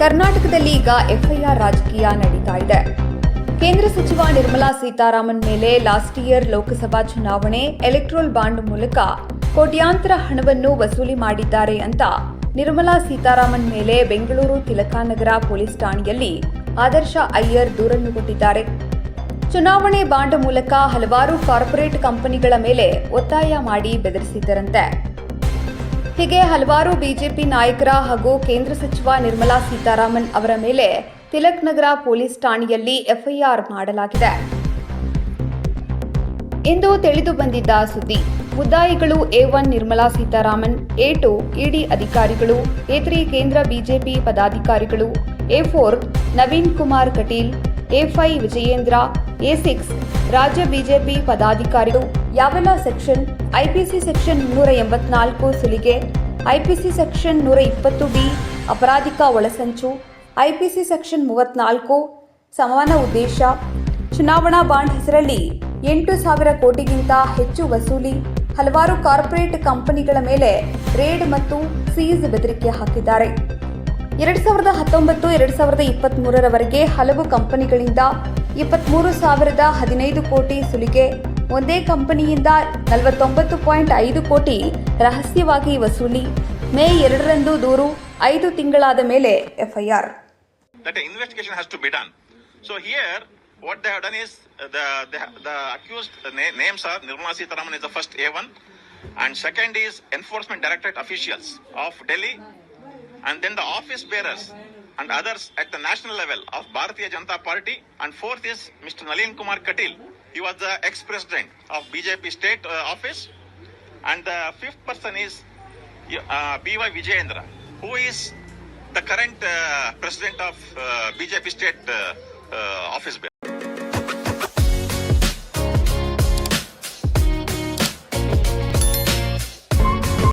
ಕರ್ನಾಟಕದಲ್ಲಿ ಈಗ ಎಫ್ಐಆರ್ ರಾಜಕೀಯ ನಡೀತಾ ಇದೆ. ಕೇಂದ್ರ ಸಚಿವ ನಿರ್ಮಲಾ ಸೀತಾರಾಮನ್ ಮೇಲೆ ಲಾಸ್ಟ್ ಇಯರ್ ಲೋಕಸಭಾ ಚುನಾವಣೆ ಎಲೆಕ್ಟ್ರೋಲ್ ಬಾಂಡ್ ಮೂಲಕ ಕೋಟ್ಯಾಂತರ ಹಣವನ್ನು ವಸೂಲಿ ಮಾಡಿದ್ದಾರೆ ಅಂತ ನಿರ್ಮಲಾ ಸೀತಾರಾಮನ್ ಮೇಲೆ ಬೆಂಗಳೂರು ತಿಲಕಾನಗರ ಪೊಲೀಸ್ ಠಾಣೆಯಲ್ಲಿ ಆದರ್ಶ ಅಯ್ಯರ್ ದೂರನ್ನು ಕೊಟ್ಟಿದ್ದಾರೆ. ಚುನಾವಣೆ ಬಾಂಡ್ ಮೂಲಕ ಹಲವಾರು ಕಾರ್ಪೊರೇಟ್ ಕಂಪನಿಗಳ ಮೇಲೆ ಒತ್ತಾಯ ಮಾಡಿ ಬೆದರಿಸಿದ್ದರಂತೆ. ಹೀಗೆ ಹಲವಾರು ಬಿಜೆಪಿ ನಾಯಕರ ಹಾಗೂ ಕೇಂದ್ರ ಸಚಿವ ನಿರ್ಮಲಾ ಸೀತಾರಾಮನ್ ಅವರ ಮೇಲೆ ತಿಲಕ್ ನಗರ ಪೊಲೀಸ್ ಠಾಣೆಯಲ್ಲಿ ಎಫ್ಐಆರ್ ಮಾಡಲಾಗಿದೆ. ಇಂದು ತಿಳಿದು ಬಂದಿದ್ದ ಸುದ್ದಿ, ಮುದ್ದಾಯಿಗಳು A one Nirmala Sitharaman, A two ED ಅಧಿಕಾರಿಗಳು, ಎ ತ್ರೀ ಕೇಂದ್ರ ಬಿಜೆಪಿ ಪದಾಧಿಕಾರಿಗಳು, A four Naveen Kumar Kateel A five Vijayendra, A six ರಾಜ್ಯ ಬಿಜೆಪಿ ಪದಾಧಿಕಾರಿಗಳು. ಯಾವೆಲ್ಲ ಸೆಕ್ಷನ್? ಐಪಿಸಿ ಸೆಕ್ಷನ್ ಮುನ್ನೂರ ಎಂಬತ್ನಾಲ್ಕು ಸುಲಿಗೆ ಐಪಿಸಿ ಸೆಕ್ಷನ್ ನೂರ ಇಪ್ಪತ್ತು ಬಿ, ಅಪರಾಧಿಕ ಒಳಸಂಚು ಐಪಿಸಿ ಸೆಕ್ಷನ್ ಮೂವತ್ನಾಲ್ಕು, ಸಮಾನ ಉದ್ದೇಶ. ಚುನಾವಣಾ ಬಾಂಡ್ ಹೆಸರಲ್ಲಿ ಎಂಟು ಸಾವಿರ ಕೋಟಿಗಿಂತ ಹೆಚ್ಚು ವಸೂಲಿ, ಹಲವಾರು ಕಾರ್ಪೊರೇಟ್ ಕಂಪನಿಗಳ ಮೇಲೆ ರೇಡ್ ಮತ್ತು ಸೀಸ್ ಬೆದರಿಕೆ ಹಾಕಿದ್ದಾರೆ. ಎರಡ್ ಸಾವಿರದ ಹತ್ತೊಂಬತ್ತು ಎರಡು ಸಾವಿರದ ಇಪ್ಪತ್ತ್ಮೂರರವರೆಗೆ ಹಲವು ಕಂಪನಿಗಳಿಂದ ಇಪ್ಪತ್ತ್ಮೂರು ಸಾವಿರದ ಹದಿನೈದು ಕೋಟಿ ಸುಲಿಗೆ ಒಂದೇ ಕಂಪನಿಯಿಂದ ನಲವತ್ತೊಂಬತ್ತು ಪಾಯಿಂಟ್ ಐದು ಕೋಟಿ ರಹಸ್ಯವಾಗಿ ವಸೂಲಿ ಮೇ ಎರಡರಂದು ದೂರು ಐದು ತಿಂಗಳಾದ ಮೇಲೆ FIR. So here, what they have done is uh, the the, the accused uh, na- names are Nirmala Sitaraman is the first A1, and second is Enforcement Directorate officials of Delhi, and then the office bearers and others at the national level of Bharatiya Janata Party, and fourth is Mr. Nalin Kumar Katil. He was the ex-president of BJP state uh, office, and the fifth person is uh, B.Y. Vijayendra, who is the current uh, president of uh, BJP state uh, uh, office.